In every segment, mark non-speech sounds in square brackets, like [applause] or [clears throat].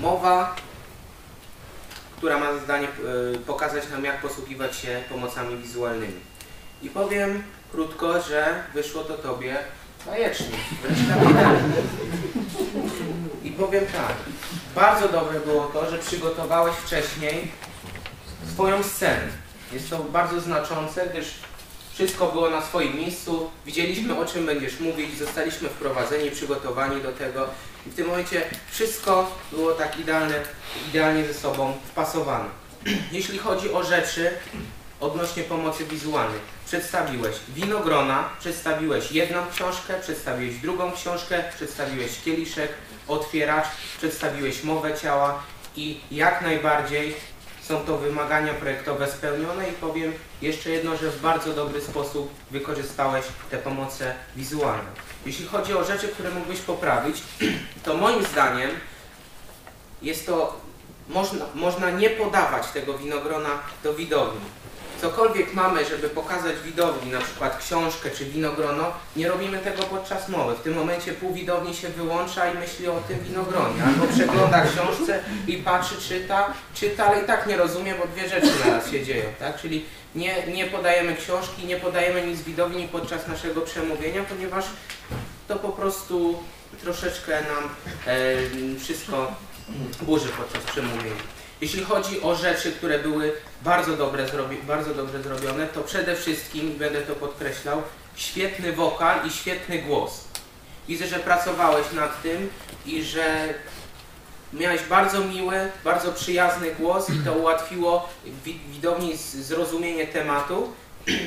mowa, która ma za zadanie y, pokazać nam, jak posługiwać się pomocami wizualnymi. I powiem krótko, że wyszło to Tobie bajecznie, wręcz kapitalnie. I powiem tak, bardzo dobre było to, że przygotowałeś wcześniej swoją scenę. Jest to bardzo znaczące, gdyż wszystko było na swoim miejscu, widzieliśmy o czym będziesz mówić, zostaliśmy wprowadzeni, przygotowani do tego. I w tym momencie wszystko było tak idealne, idealnie ze sobą wpasowane. Jeśli chodzi o rzeczy odnośnie pomocy wizualnej, przedstawiłeś winogrona, przedstawiłeś jedną książkę, przedstawiłeś drugą książkę, przedstawiłeś kieliszek, otwieracz, przedstawiłeś mowę ciała i jak najbardziej są to wymagania projektowe spełnione i powiem jeszcze jedno, że w bardzo dobry sposób wykorzystałeś te pomoce wizualne. Jeśli chodzi o rzeczy, które mógłbyś poprawić, [clears throat] to moim zdaniem jest to, można, można nie podawać tego winogrona do widowni. Cokolwiek mamy, żeby pokazać widowni, na przykład książkę czy winogrono, nie robimy tego podczas mowy. W tym momencie pół widowni się wyłącza i myśli o tym winogronie. Albo przegląda książce i patrzy, czyta, czyta, ale i tak nie rozumie, bo dwie rzeczy naraz się dzieją. Tak? Czyli nie, nie podajemy książki, nie podajemy nic widowni podczas naszego przemówienia, ponieważ to po prostu troszeczkę nam e, wszystko burzy podczas przemówienia. Jeśli chodzi o rzeczy, które były bardzo, dobre, bardzo dobrze zrobione, to przede wszystkim, będę to podkreślał, świetny wokal i świetny głos. Widzę, że pracowałeś nad tym i że miałeś bardzo miły, bardzo przyjazny głos i to ułatwiło wi- widowni zrozumienie tematu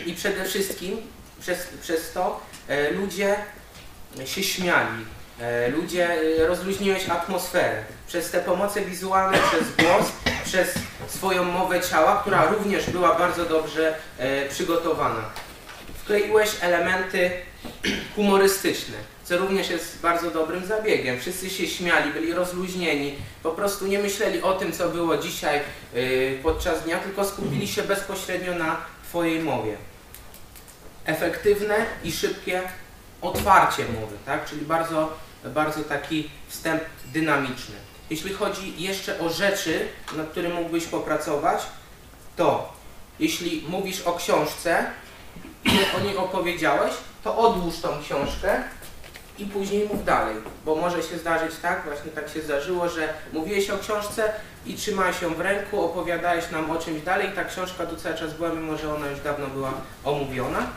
i przede wszystkim przez, przez to e, ludzie się śmiali. E, Ludzie, e, rozluźniłeś atmosferę. Przez te pomoce wizualne, [clears throat] przez głos, przez swoją mowę ciała, która również była bardzo dobrze e, przygotowana. Wkleiłeś elementy [clears throat] humorystyczne, co również jest bardzo dobrym zabiegiem. Wszyscy się śmiali, byli rozluźnieni, po prostu nie myśleli o tym, co było dzisiaj podczas dnia, tylko skupili się bezpośrednio na Twojej mowie. Efektywne i szybkie otwarcie mowy, tak? czyli bardzo, bardzo taki wstęp dynamiczny. Jeśli chodzi jeszcze o rzeczy, nad którymi mógłbyś popracować, to jeśli mówisz o książce o niej opowiedziałeś, to odłóż tą książkę i później mów dalej, bo może się zdarzyć tak, właśnie tak się zdarzyło, że mówiłeś o książce i trzymałeś ją w ręku, opowiadałeś nam o czymś dalej, ta książka tu cały czas była, mimo że ona już dawno była omówiona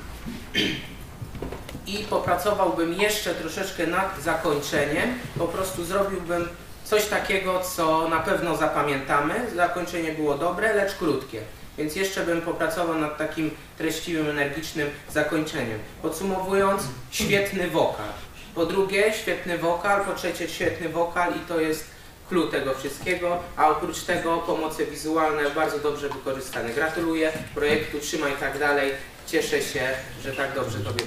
i popracowałbym jeszcze troszeczkę nad zakończeniem. Po prostu zrobiłbym coś takiego, co na pewno zapamiętamy. Zakończenie było dobre, lecz krótkie. Więc jeszcze bym popracował nad takim treściwym, energicznym zakończeniem. Podsumowując, świetny wokal. Po drugie, świetny wokal. Po trzecie, świetny wokal i to jest clue tego wszystkiego. A oprócz tego pomoce wizualne bardzo dobrze wykorzystane. Gratuluję projektu, trzymaj tak dalej. Cieszę się, że tak dobrze Tobie.